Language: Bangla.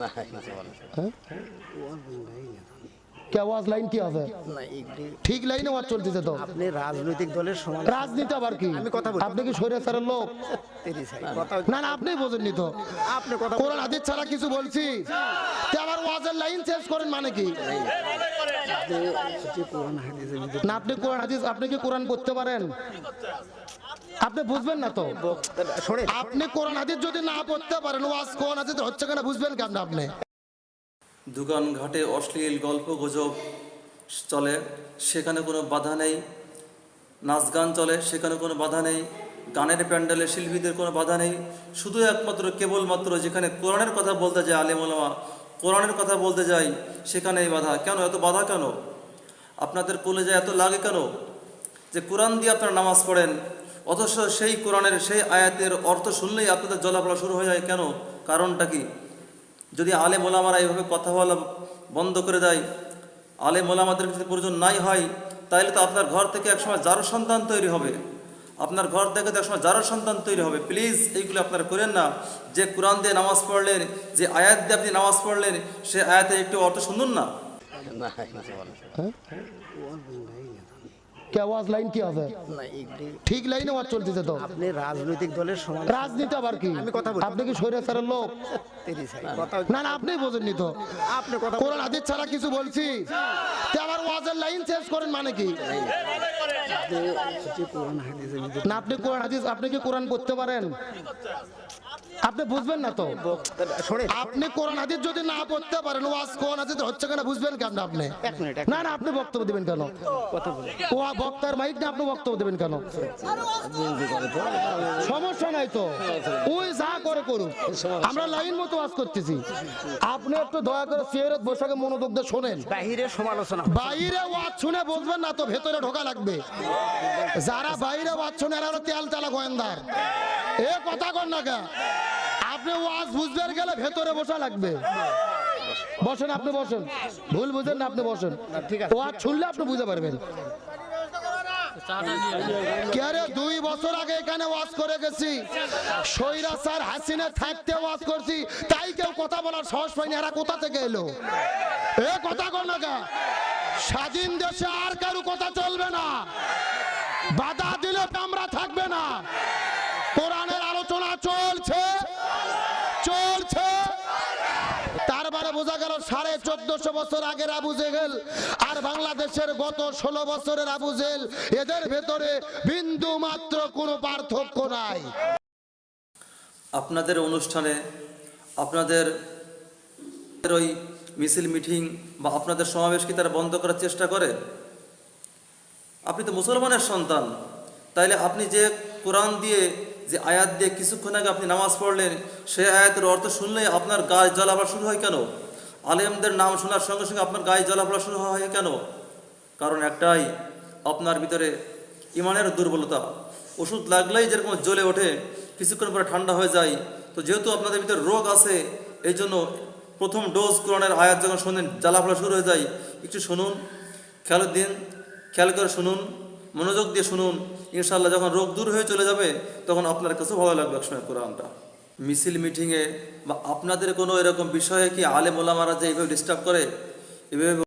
হ্যাঁ? আপনি রাজনীতি কি কোরআন হাদিস লাইন চেঞ্জ করেন মানে কি না আপনি আপনি কি কোরআন পারেন আপনি বুঝবেন না তো আপনি কোরআন হাদিস যদি না পড়তে পারেন ওয়াজ কোন হচ্ছে কেন বুঝবেন কেন আপনি দোকান ঘাটে অশ্লীল গল্প গুজব চলে, সেখানে কোনো বাধা নেই। নাচ গান চলে, সেখানে কোনো বাধা নেই। গানের প্যান্ডেলে শিল্পীদের কোনো বাধা নেই। শুধু একমাত্র, কেবলমাত্র যেখানে কোরআনের কথা বলতে যায় আলিমুলামা, কোরআনের কথা বলতে যাই সেখানে এই বাধা। কেন? এত বাধা কেন? আপনাদের কলেজে এত লাগে কেন? যে কোরআন দিয়ে আপনারা নামাজ পড়েন, অথচ সেই কোরআনের, সেই আয়াতের অর্থ শুনলেই আপনাদের জলাপড়া শুরু হয়ে যায়। কেন? কারণটা কি? যদি আলেম ওলামারা এইভাবে কথা বলা বন্ধ করে দেয় আলেম ওলামাদের যদি প্রয়োজন নাই হয় তাহলে তো আপনার ঘর থেকে একসময় যারো সন্তান তৈরি হবে। আপনার ঘর থেকে তো একসময় যারো সন্তান তৈরি হবে। প্লিজ এইগুলো আপনারা করেন না। যে কোরআন দিয়ে নামাজ পড়লেন যে আয়াত দিয়ে আপনি নামাজ পড়লেন সে আয়াতের একটু অর্থ শুনুন না। লাইন কি ঠিক লাইনে আপনি কি আপনি কি লোক না না আপনি কোরআন হাদিস ছাড়া কিছু বলছি ওয়াজের লাইন চেঞ্জ করেন মানে কি না আপনি আপনি কি কোরআন পড়তে পারেন আপনি বুঝবেন না তো? আপনি কোরআন হাদিস যদি না পড়তে পারেন ওয়াজ কোরআন হাদিস হচ্ছে কেন বুঝবেন কেন আপনি? এক মিনিট না না আপনি বক্তব্য দিবেন কেন? ও বক্তার মাইক না আপনি বক্তব্য দিবেন কেন? সমস্যা নাই তো? ওই যা করে করুক। আমরা লাইন মতো ওয়াজ করতেছি। আপনি একটু দয়া করে চেয়ারত বসাকে মনোযোগ দিয়ে শোনেন। বাহিরে সমালোচনা বাইরে ওয়াজ শুনে বুঝবেন না তো ভেতরে ঢোকা লাগবে। যারা বাইরে ওয়াজ শুনে এরা হলো তেল তেলা গোয়েন্দার। এ কথা কর না কে আপনি ওয়াজ বুঝবেন গেলে ভেতরে বসা লাগবে। বসেন আপনি বসেন। ভুল বুঝেন না আপনি বসেন। ঠিক ওয়াজ শুনলে আপনি বুঝতে পারবেন। দুই বছর আগে এখানে ওয়াজ করে গেছি। সৈরা স্যার হাসিনা থাকতে ওয়াজ করছি, তাই কেউ কথা বলার সাহস পাইনি, এরা কোথা থেকে এলো? এ কথা কর না স্বাধীন দেশে আর কারও কথা চলবে না। বাধা দিলে কামরা তারপরে বোঝা গেল সাড়ে চোদ্দশো বছর আগের আবু জেহেল আর বাংলাদেশের গত ষোলো বছরের আবু জেহেল, এদের ভেতরে বিন্দু মাত্র কোনো পার্থক্য নাই। আপনাদের অনুষ্ঠানে আপনাদের ওই মিছিল মিটিং বা আপনাদের সমাবেশ কি তারা বন্ধ করার চেষ্টা করে? আপনি তো মুসলমানের সন্তান, তাইলে আপনি যে কোরআন দিয়ে যে আয়াত দিয়ে কিছুক্ষণ আগে আপনি নামাজ পড়লেন, সেই আয়াতের অর্থ শুনলেই আপনার গায়ে জ্বলাপড়া শুরু হয় কেন? আলেমদের নাম শোনার সঙ্গে সঙ্গে আপনার গায়ে জ্বলাপড়া শুরু হয় কেন? কারণ একটাই, আপনার ভিতরে ইমানের দুর্বলতা। ওষুধ লাগলেই যেরকম জ্বলে ওঠে, কিছুক্ষণ পরে ঠান্ডা হয়ে যায়। তো যেহেতু আপনাদের ভিতরে রোগ আছে, এই জন্য প্রথম ডোজ কোরআনের আয়াত যখন শোনেন জ্বালাফলা শুরু হয়ে যায়। একটু শুনুন, খেয়াল দিন, খেয়াল করে শুনুন। মনোযোগ দিয়ে শুনুন। ইনশাল্লাহ যখন রোগ দূর হয়ে চলে যাবে, তখন আপনার কাছে ভালো লাগবে একসময় কোরআনটা। মিছিল, মিটিংয়ে বা আপনাদের কোনো এরকম বিষয়ে কি আলেম ওলামারা যে এইভাবে ডিস্টার্ব করে, এভাবে